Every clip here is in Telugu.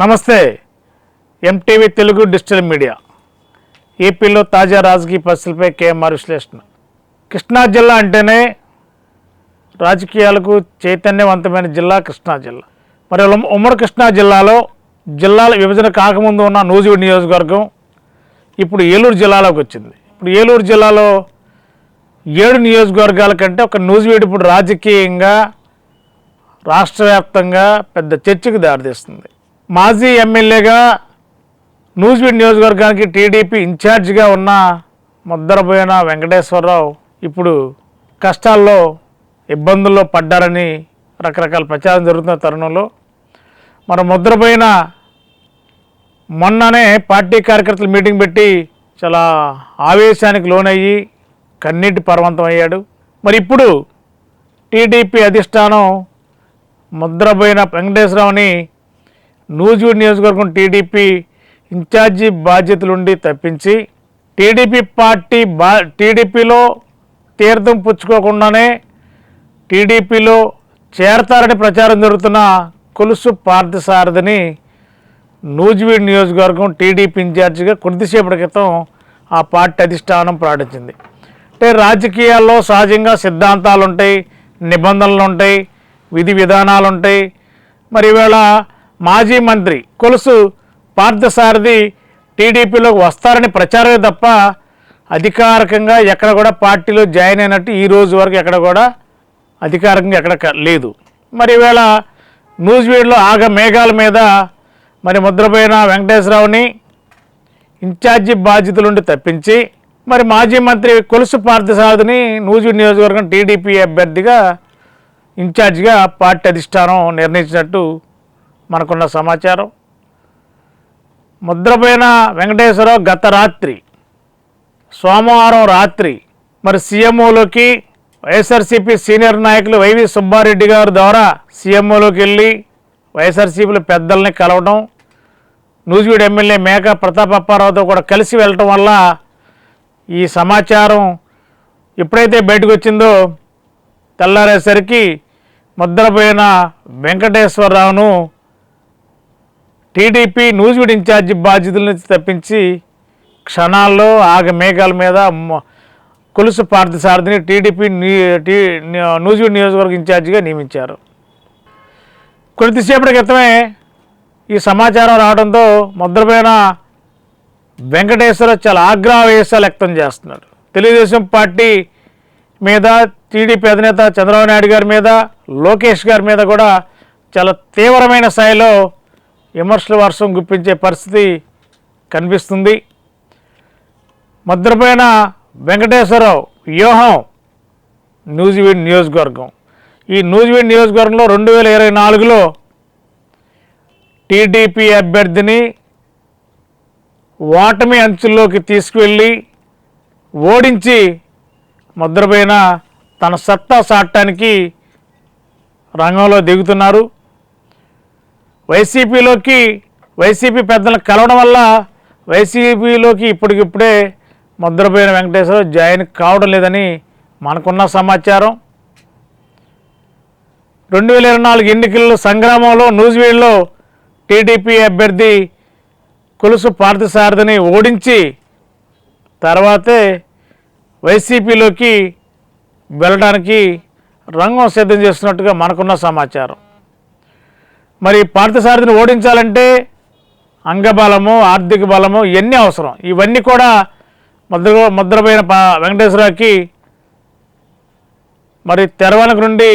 నమస్తే. MTV Telugu digital media. ఏపీలో తాజా రాజకీయ పరిస్థితులపై కేఎంఆర్ విశ్లేషణ. కృష్ణా జిల్లా అంటేనే రాజకీయాలకు చైతన్యవంతమైన జిల్లా కృష్ణా జిల్లా. మరి ఉమ్మడి కృష్ణా జిల్లాలో జిల్లాల విభజన కాకముందు ఉన్న నూజివీడు నియోజకవర్గం ఇప్పుడు ఏలూరు జిల్లాలోకి వచ్చింది. ఇప్పుడు ఏలూరు జిల్లాలో ఏడు నియోజకవర్గాల కంటే ఒక నూజివీడు ఇప్పుడు రాజకీయంగా రాష్ట్ర వ్యాప్తంగా పెద్ద చర్చకు దారితీస్తుంది. మాజీ ఎమ్మెల్యేగా నూజివీడ్ నియోజకవర్గానికి టీడీపీ ఇన్ఛార్జిగా ఉన్న ముద్దరబోయిన వెంకటేశ్వరరావు ఇప్పుడు కష్టాల్లో ఇబ్బందుల్లో పడ్డారని రకరకాల ప్రచారం జరుగుతున్న తరుణంలో మరి ముద్రపోయిన మొన్ననే పార్టీ కార్యకర్తలు మీటింగ్ పెట్టి చాలా ఆవేశానికి లోనయ్యి కన్నీటి పర్వంతం అయ్యాడు. మరి ఇప్పుడు టీడీపీ అధిష్టానం ముద్రపోయిన వెంకటేశ్వరరావుని నూజివీడు నియోజకవర్గం టీడీపీ ఇన్ఛార్జి బాధ్యతలుండి తప్పించి టీడీపీ పార్టీ బా టీడీపీలో తీర్థం పుచ్చుకోకుండానే టీడీపీలో చేరతారని ప్రచారం జరుగుతున్న కొలుసు పార్థసారథిని నూజివీడు నియోజకవర్గం టీడీపీ ఇన్ఛార్జిగా కొద్దిసేపటి క్రితం ఆ పార్టీ అధిష్టానం ప్రకటించింది అంటే రాజకీయాల్లో సహజంగా సిద్ధాంతాలు ఉంటాయి నిబంధనలు ఉంటాయి విధి విధానాలు ఉంటాయి మరి ఈవేళ మాజీ మంత్రి కొలుసు పార్థసారథి టీడీపీలోకి వస్తారని ప్రచారమే తప్ప అధికారికంగా ఎక్కడ కూడా పార్టీలో జాయిన్ అయినట్టు ఈ రోజు వరకు ఎక్కడ కూడా అధికారికంగా ఎక్కడ లేదు. మరి ఈవేళ న్యూజివీడ్లో ఆగ మేఘాల మీద మరి ముద్రపోయిన వెంకటేశ్వరరావుని ఇన్ఛార్జి బాధ్యతలుండి తప్పించి మరి మాజీ మంత్రి కొలుసు పార్థసారథిని నూజివీడ్ నియోజకవర్గం టీడీపీ అభ్యర్థిగా ఇన్ఛార్జిగా పార్టీ అధిష్టానం నిర్ణయించినట్టు మనకున్న సమాచారం. ముద్రపోయిన వెంకటేశ్వరరావు గత రాత్రి సోమవారం రాత్రి మరి సీఎంఓలోకి వైఎస్ఆర్సీపీ సీనియర్ నాయకులు వైవి సుబ్బారెడ్డి గారి ద్వారా సీఎంఓలోకి వెళ్ళి వైఎస్ఆర్సీపీలో పెద్దల్ని కలవడం నూజివీడు ఎమ్మెల్యే మేక ప్రతాపప్పారావుతో కూడా కలిసి వెళ్ళటం వల్ల ఈ సమాచారం ఎప్పుడైతే బయటకు వచ్చిందో తెల్లారేసరికి ముద్రపోయిన వెంకటేశ్వరరావును టీడీపీ నూజివీడు ఇన్ఛార్జి బాధ్యతల నుంచి తప్పించి క్షణాల్లో ఆగ మేఘాల మీద కొలుసు పార్థసారథిని టీడీపీ నీ- టీ నూజివీడు నియోజకవర్గ ఇన్ఛార్జిగా నియమించారు. కొద్దిసేపటి క్రితమే ఈ సమాచారం రావడంతో ముద్రపోయిన వెంకటేశ్వర చాలా ఆగ్రహవేశాలు వ్యక్తం చేస్తున్నాడు తెలుగుదేశం పార్టీ మీద టీడీపీ అధినేత చంద్రబాబు నాయుడు గారి మీద లోకేష్ గారి మీద కూడా చాలా తీవ్రమైన స్థాయిలో విమర్శల వర్షం గుప్పించే పరిస్థితి కనిపిస్తుంది. ముద్రపోయిన వెంకటేశ్వరరావు వ్యూహం న్యూజివీడ్ నియోజకవర్గం. ఈ న్యూజివీడ్ నియోజకవర్గంలో రెండు వేల ఇరవై నాలుగులో టీడీపీ అభ్యర్థిని ఓటమి అంచుల్లోకి తీసుకువెళ్ళి ఓడించి ముద్రపోయిన తన సత్తా సాటడానికి రంగంలో దిగుతున్నారు. వైసీపీలోకి వైసీపీ పెద్దలను కలవడం వల్ల వైసీపీలోకి ఇప్పటికిప్పుడే ముద్రపోయిన వెంకటేశ్వరరావు జాయిన్ కావడం లేదని మనకున్న సమాచారం. రెండు వేల ఇరవై నాలుగు ఎన్నికల్లో సంగ్రామంలో నూజివీడ్లో టీడీపీ అభ్యర్థి కొలుసు పార్థసారథిని ఓడించి తర్వాతే వైసీపీలోకి వెళ్ళడానికి రంగం సిద్ధం చేస్తున్నట్టుగా మనకున్న సమాచారం. మరి పార్థసారథిని ఓడించాలంటే అంగబలము ఆర్థిక బలము ఇవన్నీ అవసరం. ఇవన్నీ కూడా ముద్ర ముద్రపోయిన పా వెంకటేశ్వరరావుకి మరి తెరవనకు నుండి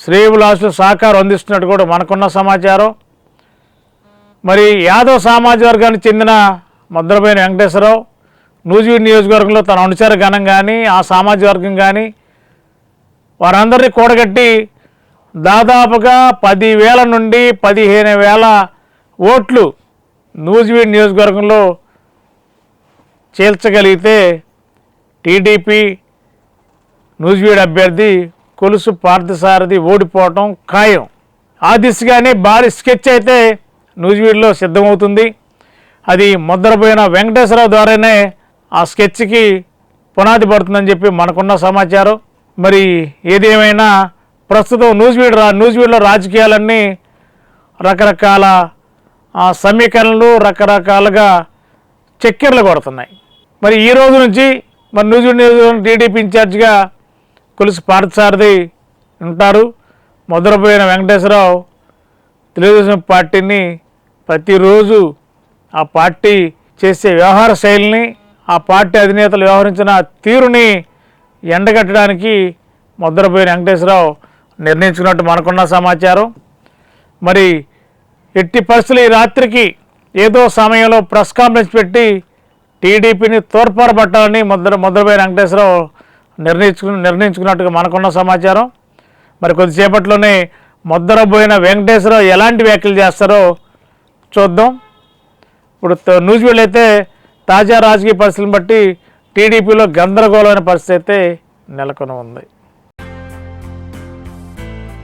శ్రీవిలాసులు సహకారం అందిస్తున్నట్టు కూడా మనకున్న సమాచారం. మరి యాదవ్ సామాజిక వర్గానికి చెందిన ముద్రపోయిన వెంకటేశ్వరరావు నూజివీడ్ నియోజకవర్గంలో తన అనుచర గణం కానీ ఆ సామాజిక వర్గం కానీ వారందరినీ కూడగట్టి దాదాపుగా పదివేల నుండి పదిహేను వేల ఓట్లు నూజివీడ్ నియోజకవర్గంలో చేర్చగలిగితే టీడీపీ నూజివీడ్ అభ్యర్థి కొలుసు పార్థసారథి ఓడిపోవటం ఖాయం. ఆ దిశగానే భారీ స్కెచ్ అయితే నూజివీడ్లో సిద్ధమవుతుంది. అది ముద్రపోయిన వెంకటేశ్వరరావు ద్వారానే ఆ స్కెచ్కి పునాది పడుతుందని చెప్పి మనకున్న సమాచారం. మరి ఏదేమైనా ప్రస్తుతం న్యూస్ వీడ్ న్యూస్ వీడ్లో రాజకీయాలన్నీ రకరకాల సమీకరణలు రకరకాలుగా చక్కెరలు కొడుతున్నాయి. మరి ఈ రోజు నుంచి మరి న్యూజిలాండ్ నియోజకవర్గం టీడీపీ ఇన్ఛార్జిగా కొలుసు పార్థసారథి ఉంటారు. మొదలుపోయిన వెంకటేశ్వరరావు తెలుగుదేశం పార్టీని ప్రతిరోజు ఆ పార్టీ చేసే వ్యవహార శైలిని ఆ పార్టీ అధినేతలు వ్యవహరించిన తీరుని ఎండగట్టడానికి ముద్రపోయిన వెంకటేశ్వరరావు నిర్ణయించుకున్నట్టు మనకున్న సమాచారం. మరి ఎట్టి పరిస్థితులు ఈ రాత్రికి ఏదో సమయంలో ప్రెస్ కాన్ఫరెన్స్ పెట్టి టీడీపీని తోడ్పారపట్టాలని ముద్ర ముద్రపోయిన వెంకటేశ్వరరావు నిర్ణయించుకు నిర్ణయించుకున్నట్టుగా మనకున్న సమాచారం. మరి కొద్దిసేపట్లోనే ముద్రపోయిన వెంకటేశ్వరరావు ఎలాంటి వ్యాఖ్యలు చేస్తారో చూద్దాం. ఇప్పుడు న్యూస్ వీళ్ళు అయితే తాజా రాజకీయ పరిస్థితులను బట్టి టీడీపీలో గందరగోళమైన పరిస్థితి అయితే నెలకొని ఉంది